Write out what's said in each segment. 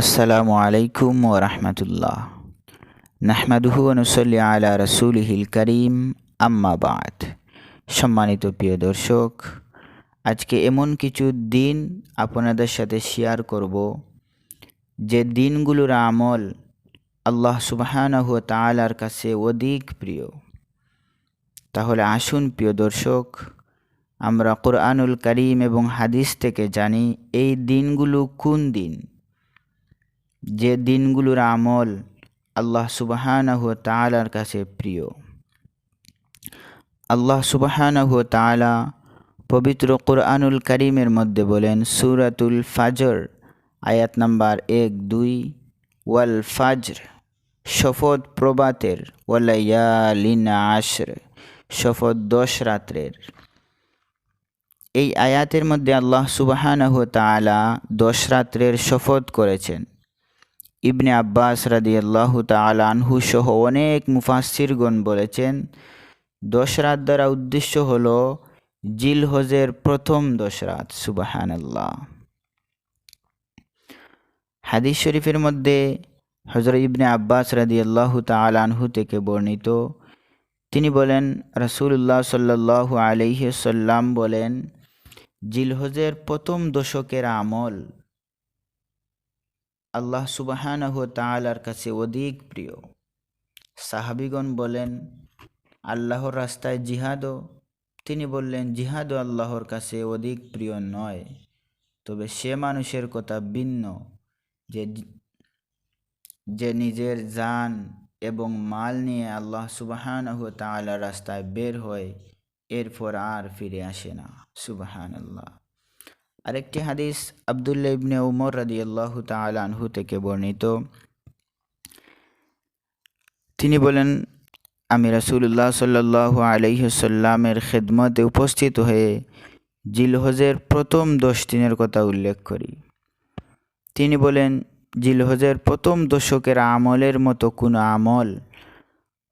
আসসালামু আলাইকুম ও রহমতুল্লাহ। নাহমাদুহু অনুসল্লি আলা রসুলহিল করিম আম্মাবাদ সম্মানিত প্রিয় দর্শক, আজকে এমন কিছু দিন আপনাদের সাথে শেয়ার করব, যে দিনগুলোর আমল আল্লাহ সুবাহানহু তালার কাছে অধিক প্রিয়। তাহলে আসুন প্রিয় দর্শক, আমরা কোরআনুল করিম এবং হাদিস থেকে জানি এই দিনগুলো কোন দিন? যে দিনগুলোর আমল আল্লাহ সুবাহানহ তালার কাছে প্রিয়। আল্লাহ সুবাহানহ তালা পবিত্র কোরআনুল করিমের মধ্যে বলেন, সুরাতুল ফাজর, আয়াত নাম্বার এক, দুই, ওয়াল ফাজর, শপথ প্রবাতের ওয়ালাইয়ালিন আশর, শপথ দশ রাত্রের। এই আয়াতের মধ্যে আল্লাহ সুবাহানহ তালা দশ রাত্রের শপথ করেছেন। ইবনে আব্বাস রাদি আল্লাহ আনহু সহ অনেক মুফাসিরগণ বলেছেন দশ রাত দ্বারা উদ্দেশ্য হল জিল হজের প্রথম দশ রাত সুবাহান আল্লাহ হাদিস শরীফের মধ্যে হজর ইবনে আব্বাস রাদি আল্লাহ আনহু থেকে বর্ণিত, তিনি বলেন রসুল্লাহ সাল্লাহ আলহ্লাম বলেন, জিলহজের প্রথম দশকের আমল আল্লাহ সুবাহানহ তালার কাছে অধিক প্রিয়। সাহাবিগণ বলেন, আল্লাহর রাস্তায় জিহাদও। তিনি বললেন, জিহাদও আল্লাহর কাছে অধিক প্রিয় নয়। তবে সে মানুষের কথা ভিন্ন, যে যে নিজের জান এবং মাল নিয়ে আল্লাহ সুবাহানহ তালার রাস্তায় বের হয়, এরপর আর ফিরে আসে না। সুবাহান আল্লাহ আরেকটি হাদিস আবদুল্লা ইবনে উমর রাদি আল্লাহ তালানহু থেকে বর্ণিত। তিনি বলেন, আমি রাসুল্লাহ সাল্লাহ আলহিসাল্লামের খেদমতে উপস্থিত হয়ে জিলহজের প্রথম দশ দিনের কথা উল্লেখ করি। তিনি বলেন, জিলহজের প্রথম দশকের আমলের মতো কোনো আমল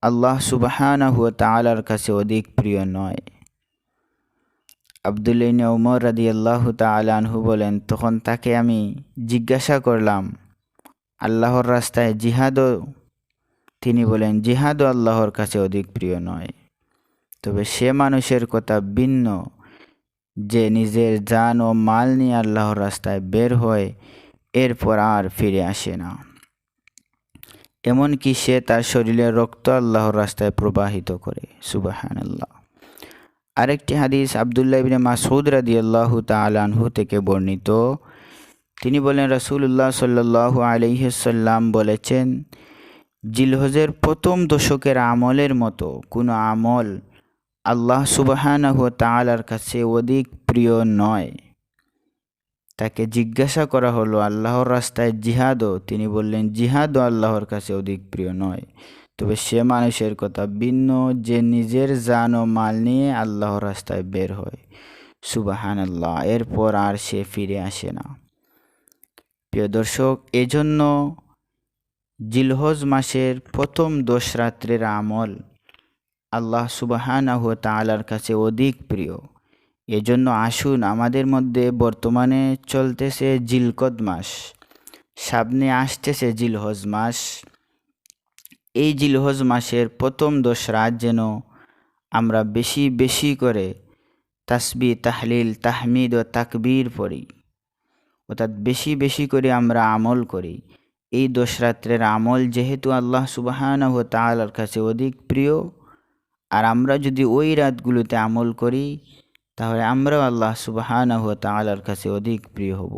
আল্লাহ সুবাহানাহু তালার কাছে অধিক প্রিয় নয়। আবদুল্লিন উমর রাদি আল্লাহ তালানহু বলেন, তখন তাকে আমি জিজ্ঞাসা করলাম, আল্লাহর রাস্তায় জিহাদও? তিনি বলেন, জিহাদও আল্লাহর কাছে অধিক প্রিয় নয়। তবে সে মানুষের কথা ভিন্ন। যে নিজের জান ও মাল নিয়ে আল্লাহর রাস্তায় বের হয়, এরপর আর ফিরে আসে না। এমনকি সে তার শরীরের রক্ত আল্লাহর রাস্তায় প্রবাহিত করে। সুবাহান আল্লাহ আরেকটি হাদিস আবদুল্লাহ ইবিন মাসুদ রাদি আল্লাহ তালানহু থেকে বর্ণিত। তিনি বলেন রসুল্লাহ সাল্লু আলহিসাল্লাম বলেছেন, জিলহজের প্রথম দশকের আমলের মতো কোনো আমল আল্লাহ সুবাহানহ তালার কাছে অধিক প্রিয় নয়। তাকে জিজ্ঞাসা করা হলো, আল্লাহর রাস্তায় জিহাদও? তিনি বললেন, জিহাদও আল্লাহর কাছে অধিক প্রিয় নয়। তবে সে মানুষের কথা ভিন্ন যে নিজের জান ও মাল নিয়ে আল্লাহর রাস্তায় বের হয়। সুবাহান আল্লাহ এরপর আর সে ফিরে আসে না। প্রিয় দর্শক, এজন্য জিলহজ মাসের প্রথম দশ রাত্রের আমল আল্লাহ সুবাহান সুবাহানাহ তালার কাছে অধিক প্রিয়। এজন্য আসুন আমাদের মধ্যে বর্তমানে চলতেছে জিলকদ মাস। সামনে আসতেছে জিলহজ মাস। এই জিলহজ মাসের প্রথম দশ রাত যেন আমরা বেশি বেশি করে তাসবি, তাহলিল, তাহমিদ ও তাকবীর পড়ি। অর্থাৎ বেশি বেশি করে আমরা আমল করি। এই দশ রাত্রের আমল যেহেতু আল্লাহ সুবাহান ও তালার কাছে অধিক প্রিয়, আর আমরা যদি ওই রাতগুলোতে আমল করি, তাহলে আমরাও আল্লাহ সুবাহান ও তালার কাছে অধিক প্রিয় হব।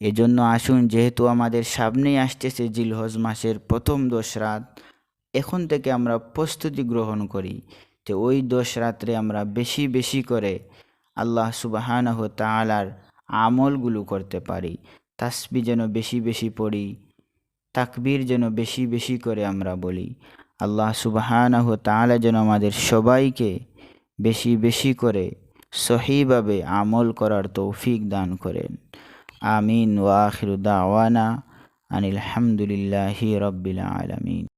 এজন্য আসুন, যেহেতু আমাদের সামনেই আসতেছে জিলহজ মাসের প্রথম দশ রাত এখন থেকে আমরা প্রস্তুতি গ্রহণ করি যে ওই দোষ রাত্রে আমরা বেশি বেশি করে আল্লাহ সুবাহান ও তালার আমলগুলো করতে পারি। তাসবি যেন বেশি বেশি পড়ি, তাকবির যেন বেশি বেশি করে আমরা বলি। আল্লাহ সুবাহান ও তালা যেন আমাদের সবাইকে বেশি বেশি করে সহিভাবে আমল করার তৌফিক দান করেন। আমিন। ওয়াখির দাওয়ানা আনিল হামদুলিল্লাহি রব্বিল আলমিন।